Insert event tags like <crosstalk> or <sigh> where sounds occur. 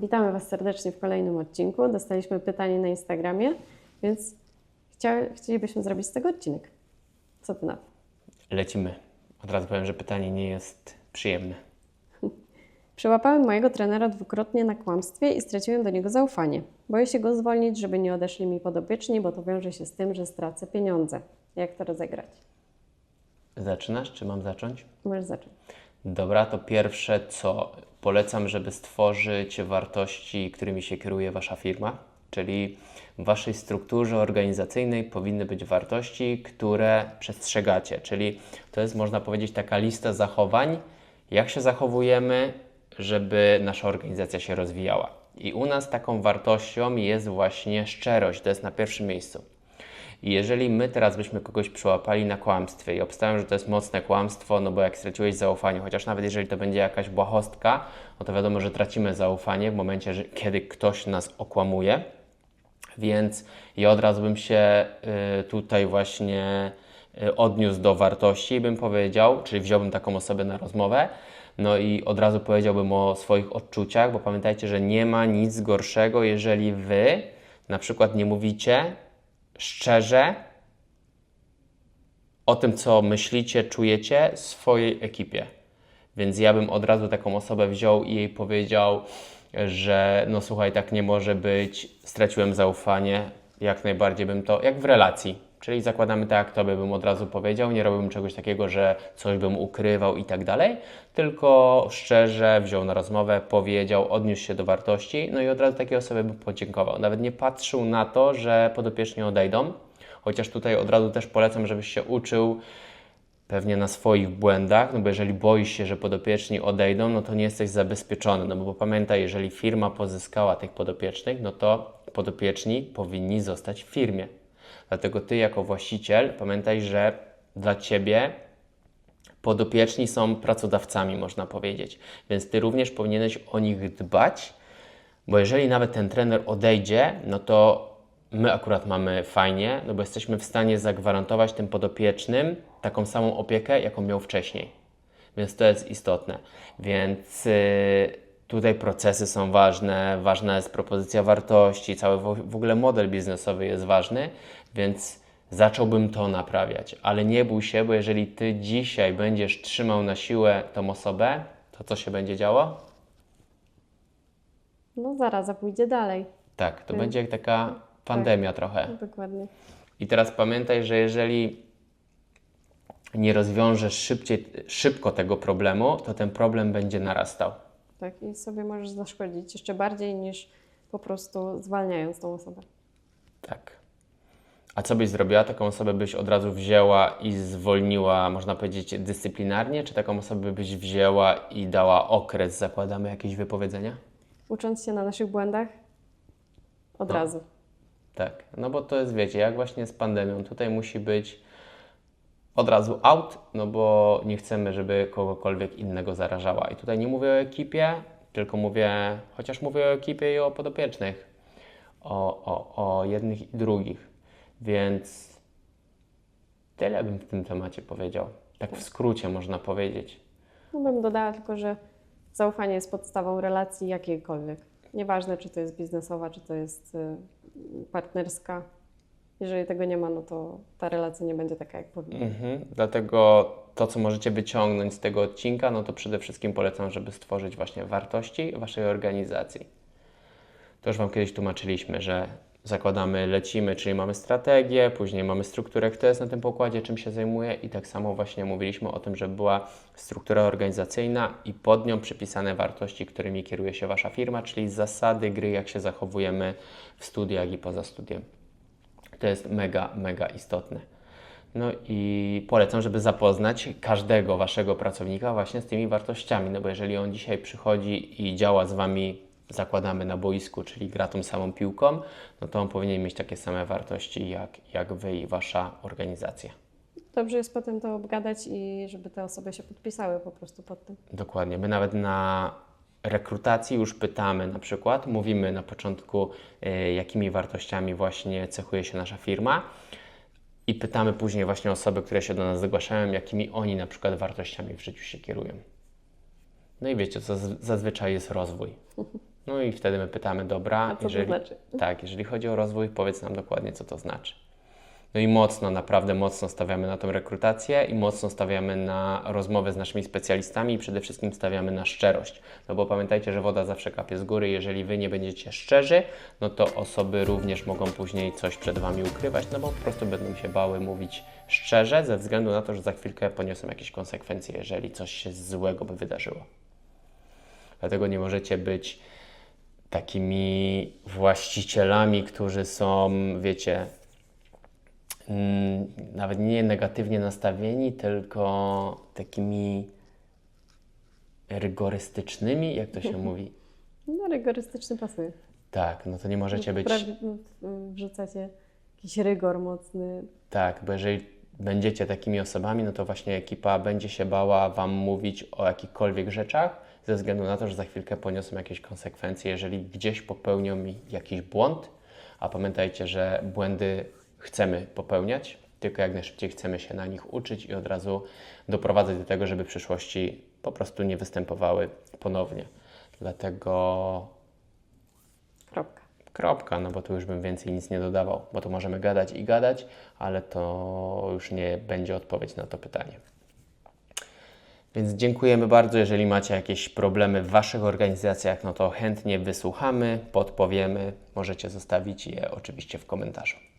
Witamy Was serdecznie w kolejnym odcinku. Dostaliśmy pytanie na Instagramie, więc chcielibyśmy zrobić z tego odcinek. Co Ty na to? Lecimy. Od razu powiem, że pytanie nie jest przyjemne. <laughs> Przełapałem mojego trenera dwukrotnie na kłamstwie i straciłem do niego zaufanie. Boję się go zwolnić, żeby nie odeszli mi podopieczni, bo to wiąże się z tym, że stracę pieniądze. Jak to rozegrać? Zaczynasz, czy mam zacząć? Możesz zacząć. Dobra, to pierwsze co polecam, żeby stworzyć wartości, którymi się kieruje Wasza firma, czyli w Waszej strukturze organizacyjnej powinny być wartości, które przestrzegacie, czyli to jest można powiedzieć taka lista zachowań, jak się zachowujemy, żeby nasza organizacja się rozwijała. I u nas taką wartością jest właśnie szczerość, to jest na pierwszym miejscu. I jeżeli my teraz byśmy kogoś przyłapali na kłamstwie i obstawiam, że to jest mocne kłamstwo, no bo jak straciłeś zaufanie, chociaż nawet jeżeli to będzie jakaś błahostka, no to wiadomo, że tracimy zaufanie w momencie, że, kiedy ktoś nas okłamuje. Więc ja od razu bym się y, tutaj właśnie y, odniósł do wartości i bym powiedział, czyli wziąłbym taką osobę na rozmowę, no i od razu powiedziałbym o swoich odczuciach, bo pamiętajcie, że nie ma nic gorszego, jeżeli wy na przykład nie mówicie szczerze o tym, co myślicie, czujecie swojej ekipie. Więc ja bym od razu taką osobę wziął i jej powiedział, że no słuchaj, tak nie może być, straciłem zaufanie, jak najbardziej bym to, jak w relacji. Czyli zakładamy tak, tobie bym od razu powiedział, nie robiłbym czegoś takiego, że coś bym ukrywał i tak dalej, tylko szczerze wziął na rozmowę, powiedział, odniósł się do wartości, no i od razu takiej osobie bym podziękował. Nawet nie patrzył na to, że podopieczni odejdą, chociaż tutaj od razu też polecam, żebyś się uczył pewnie na swoich błędach, no bo jeżeli boisz się, że podopieczni odejdą, no to nie jesteś zabezpieczony, no bo pamiętaj, jeżeli firma pozyskała tych podopiecznych, no to podopieczni powinni zostać w firmie. Dlatego ty jako właściciel pamiętaj, że dla ciebie podopieczni są pracodawcami, można powiedzieć. Więc ty również powinieneś o nich dbać, bo jeżeli nawet ten trener odejdzie, no to my akurat mamy fajnie, no bo jesteśmy w stanie zagwarantować tym podopiecznym taką samą opiekę, jaką miał wcześniej. Więc to jest istotne. Więc y, tutaj procesy są ważne, ważna jest propozycja wartości, cały w ogóle model biznesowy jest ważny, więc zacząłbym to naprawiać. Ale nie bój się, bo jeżeli ty dzisiaj będziesz trzymał na siłę tą osobę, to co się będzie działo? No zaraza pójdzie dalej. Tak, to będzie jak taka pandemia trochę. No, dokładnie. I teraz pamiętaj, że jeżeli nie rozwiążesz szybciej, szybko tego problemu, to ten problem będzie narastał. Tak, i sobie możesz zaszkodzić jeszcze bardziej niż po prostu zwalniając tą osobę. Tak. A co byś zrobiła? Taką osobę byś od razu wzięła i zwolniła, można powiedzieć, dyscyplinarnie? Czy taką osobę byś wzięła i dała okres, zakładamy jakieś wypowiedzenia? Ucząc się na naszych błędach od No. razu. Tak, no bo to jest, wiecie, jak właśnie z pandemią, tutaj musi być od razu out, no bo nie chcemy, żeby kogokolwiek innego zarażała. I tutaj nie mówię o ekipie, tylko mówię, chociaż mówię o ekipie i o podopiecznych, o, o, o jednych i drugich. Więc tyle bym w tym temacie powiedział. Tak w skrócie można powiedzieć. No bym dodała tylko, że zaufanie jest podstawą relacji jakiejkolwiek. Nieważne, czy to jest biznesowa, czy to jest y, partnerska. Jeżeli tego nie ma, no to ta relacja nie będzie taka, jak powinna. Mhm. Dlatego to, co możecie wyciągnąć z tego odcinka, no to przede wszystkim polecam, żeby stworzyć właśnie wartości Waszej organizacji. To już Wam kiedyś tłumaczyliśmy, że zakładamy, lecimy, czyli mamy strategię, później mamy strukturę, kto jest na tym pokładzie, czym się zajmuje i tak samo właśnie mówiliśmy o tym, żeby była struktura organizacyjna i pod nią przypisane wartości, którymi kieruje się Wasza firma, czyli zasady gry, jak się zachowujemy w studiach i poza studiem. To jest mega, mega istotne. No i polecam, żeby zapoznać każdego waszego pracownika właśnie z tymi wartościami, no bo jeżeli on dzisiaj przychodzi i działa z wami, zakładamy na boisku, czyli gra tą samą piłką, no to on powinien mieć takie same wartości jak, jak wy i wasza organizacja. Dobrze jest potem to obgadać i żeby te osoby się podpisały po prostu pod tym. Dokładnie. My nawet na rekrutacji już pytamy na przykład, mówimy na początku, y, jakimi wartościami właśnie cechuje się nasza firma i pytamy później właśnie osoby, które się do nas zgłaszają, jakimi oni na przykład wartościami w życiu się kierują. No i wiecie, co zazwyczaj jest rozwój. <laughs> No i wtedy my pytamy, dobra, A co jeżeli, to znaczy? tak, jeżeli chodzi o rozwój, powiedz nam dokładnie, co to znaczy. No i mocno, naprawdę mocno stawiamy na tą rekrutację i mocno stawiamy na rozmowę z naszymi specjalistami i przede wszystkim stawiamy na szczerość. No bo pamiętajcie, że woda zawsze kapie z góry. Jeżeli wy nie będziecie szczerzy, no to osoby również mogą później coś przed wami ukrywać, no bo po prostu będą się bały mówić szczerze, ze względu na to, że za chwilkę poniosą jakieś konsekwencje, jeżeli coś się złego by wydarzyło. Dlatego nie możecie być takimi właścicielami, którzy są, wiecie, nawet nie negatywnie nastawieni, tylko takimi rygorystycznymi, jak to się <laughs> mówi. No, rygorystyczny pasuje. Tak, no to nie możecie być. Prawie w- wrzucacie jakiś rygor mocny. Tak, bo jeżeli będziecie takimi osobami, no to właśnie ekipa będzie się bała Wam mówić o jakichkolwiek rzeczach, ze względu na to, że za chwilkę poniosą jakieś konsekwencje, jeżeli gdzieś popełnią jakiś błąd. A pamiętajcie, że błędy chcemy popełniać, tylko jak najszybciej chcemy się na nich uczyć i od razu doprowadzać do tego, żeby w przyszłości po prostu nie występowały ponownie. Dlatego Kropka. Kropka, no bo tu już bym więcej nic nie dodawał, bo tu możemy gadać i gadać, ale to już nie będzie odpowiedź na to pytanie. Więc dziękujemy bardzo. Jeżeli macie jakieś problemy w Waszych organizacjach, no to chętnie wysłuchamy, podpowiemy. Możecie zostawić je oczywiście w komentarzu.